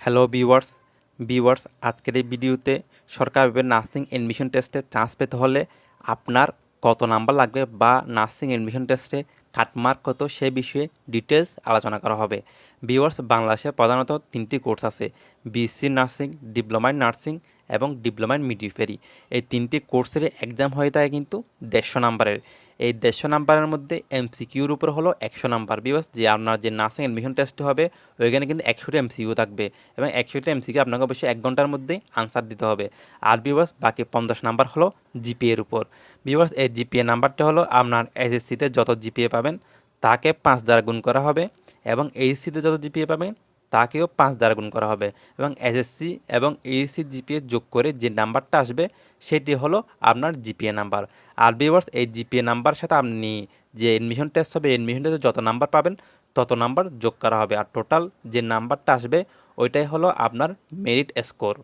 Hello viewers viewers আজকের এই ভিডিওতে সরকার নার্সিং এডমিশন টেস্টে চান্স পেতে হলে আপনার কত নাম্বার লাগবে বা নার্সিং এডমিশন টেস্টে কাটমার্ক কত, সে বিষয়ে ডিটেলস আলোচনা করা হবে। ভিউয়ার্স বাংলাদেশে প্রধানত তিনটি কোর্স আছে BSc nursing diploma in nursing এবং ডিপ্লোমা ইন মিডওয়াইফারি এই তিনটি কোর্সের এক্সাম হয়ে থাকে কিন্তু দেড়শো নাম্বারের এই দেড়শো নাম্বারের মধ্যে এমসিকিউর উপর হলো একশো নাম্বার। বিকজ যে আপনার যে নার্সিং এডমিশন টেস্ট হবে, ওইখানে কিন্তু একশোটা এমসিকিউ থাকবে। এবং একশোটা এমসিকিউ আপনাকে অবশ্যই এক ঘণ্টার মধ্যে আনসার দিতে হবে। আর বিবাস বাকি পঞ্চাশ নাম্বার হলো জিপিএর উপর। বিবাস এই জিপিএ নাম্বারটা হলো আপনার এসএসসিতে যত জিপিএ পাবেন, তাকে পাঁচ দ্বারা গুণ করা হবে। এবং এইচসিতে যত জিপিএ পাবেন তাকেও পাঁচ দ্বারা গুণ করা হবে এবং এসএসসি এবং এইচসি জিপিএ যোগ করে যে নাম্বারটা আসবে, সেটি হলো আপনার জিপিএ নাম্বার। আর বিভার্স এই জিপিএ নাম্বার সাথে আপনি যে এডমিশন টেস্ট হবে এডমিশন টেস্টে যত নাম্বার পাবেন, তত নাম্বার যোগ করা হবে। আর টোটাল যে নাম্বারটা আসবে, ওইটাই হলো আপনার মেরিট স্কোর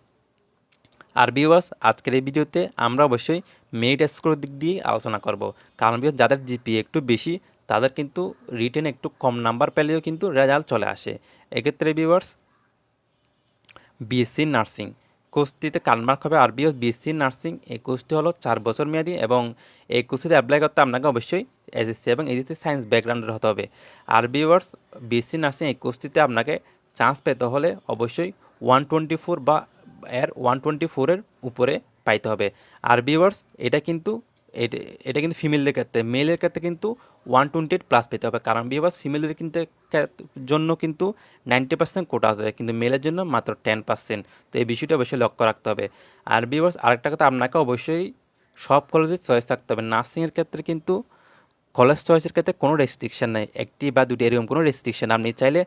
আর বিওয়াস আজকের এই ভিডিওতে আমরা অবশ্যই মেরিট স্কোর দিক দিয়ে আলোচনা করব। কারণ যাদের জিপিএ একটু বেশি তাদের কিন্তু রিটেন একটু কম নাম্বার পেলেও কিন্তু রেজাল্ট চলে আসে। এক্ষেত্রে ভিউয়ার্স বিএসসি নার্সিং কোর্সটিতে কালমার্ক হবে আর বিও বিএসসি নার্সিং এই কোর্সটি হলো চার বছর মেয়াদি এবং এই কোর্সটিতে অ্যাপ্লাই করতে আপনাকে অবশ্যই এসএসসি এবং এসএসসি সায়েন্স ব্যাকগ্রাউন্ডের হতে হবে। আর ভিউয়ার্স বিএসসি নার্সিং এই কোর্সটিতে আপনাকে চান্স পেতে হলে অবশ্যই ওয়ান টোয়েন্টি ফোর বা এর ওয়ান টোয়েন্টি ফোরের উপরে পাইতে হবে। আর ভিউয়ার্স এটা কিন্তু এটা কিন্তু ফিমেলদের ক্ষেত্রে মেলের ক্ষেত্রে কিন্তু ওয়ান টোয়েন্টি এইট প্লাস পেতে হবে। কারণ বিবাস ফিমেলদের কিন্তু জন্য কিন্তু নাইনটি পার্সেন্ট কোটা আছে কিন্তু মেলের জন্য মাত্র টেন পার্সেন্ট তো এই বিষয়টা অবশ্যই লক্ষ্য রাখতে হবে। আর বিবাস আরেকটা কথা আপনাকে অবশ্যই সব কলেজের চয়েস থাকতে হবে। নার্সিংয়ের ক্ষেত্রে কিন্তু কলেজ চয়েসের ক্ষেত্রে কোনো রেস্ট্রিকশন নেই। একটি বা দুটি এরকম কোনো রেস্ট্রিকশন আপনি চাইলে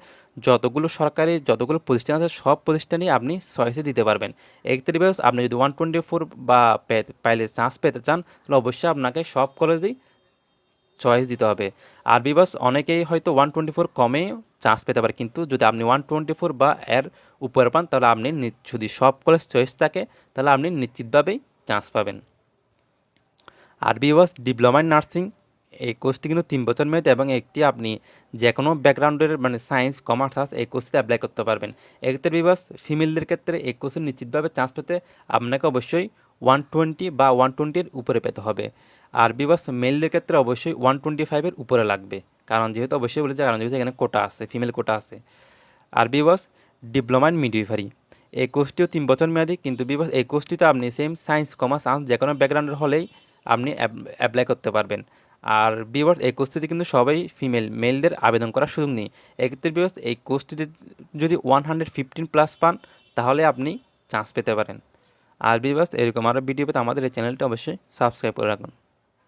যতগুলো সরকারি, যতগুলো প্রতিষ্ঠান আছে, সব প্রতিষ্ঠানই আপনি চয়েসে দিতে পারবেন। এক্ষেত্রে বিকজ আপনি যদি ওয়ান টোয়েন্টি ফোর বা পাইলে চান্স পেতে চান, তাহলে অবশ্যই আপনাকে সব কলেজেই চয়েস দিতে হবে। আর বিবাস অনেকেই হয়তো ওয়ান টোয়েন্টি ফোর কমে চান্স পেতে পারে, কিন্তু যদি আপনি ওয়ান টোয়েন্টি ফোর বা এর উপরে পান, তাহলে আপনি যদি সব কলেজ চয়েস থাকে, তাহলে আপনি নিশ্চিতভাবেই চান্স পাবেন। আর বিবাস ডিপ্লোমা ইন নার্সিং এই কোর্সটি কিন্তু তিন বছর মেয়াদী এবং একটি আপনি যে কোনো ব্যাকগ্রাউন্ডের মানে সায়েন্স কমার্স আর্টস এই কোর্সটি অ্যাপ্লাই করতে পারবেন। এক্ষেত্রে বিবাস ফিমেলদের ক্ষেত্রে এই কোর্সে নিশ্চিতভাবে চান্স পেতে আপনাকে অবশ্যই ওয়ান টোয়েন্টি বা ওয়ান টোয়েন্টির উপরে পেতে হবে। আর বিবাস মেলদের ক্ষেত্রে অবশ্যই ওয়ান টোয়েন্টি ফাইভের উপরে লাগবে। কারণ যেহেতু অবশ্যই বলেছে, কারণ যেহেতু এখানে কোটা আছে ফিমেল কোটা আছে। আর বিবাস ডিপ্লোমা ইন মিডওয়াইফারি এই কোর্সটিও তিন বছর মেয়াদি, কিন্তু বিবাস এই কোর্সটিতে আপনি সেম সায়েন্স কমার্স আর্টস যে কোনো ব্যাকগ্রাউন্ডের হলেই আপনি অ্যাপ্লাই করতে পারবেন। আর বিভার্স এই কোর্সটিতে কিন্তু সবাই ফিমেল মেলদের আবেদন করার সুযোগ নেই। এক্ষেত্রে বিভার্স এই কোর্সটিতে যদি ওয়ান হান্ড্রেড ফিফটিন প্লাস পান, তাহলে আপনি চান্স পেতে পারেন। আর বাস এরকম আরও ভিডিও পেতে আমাদের এই চ্যানেলটা অবশ্যই সাবস্ক্রাইব করে রাখুন।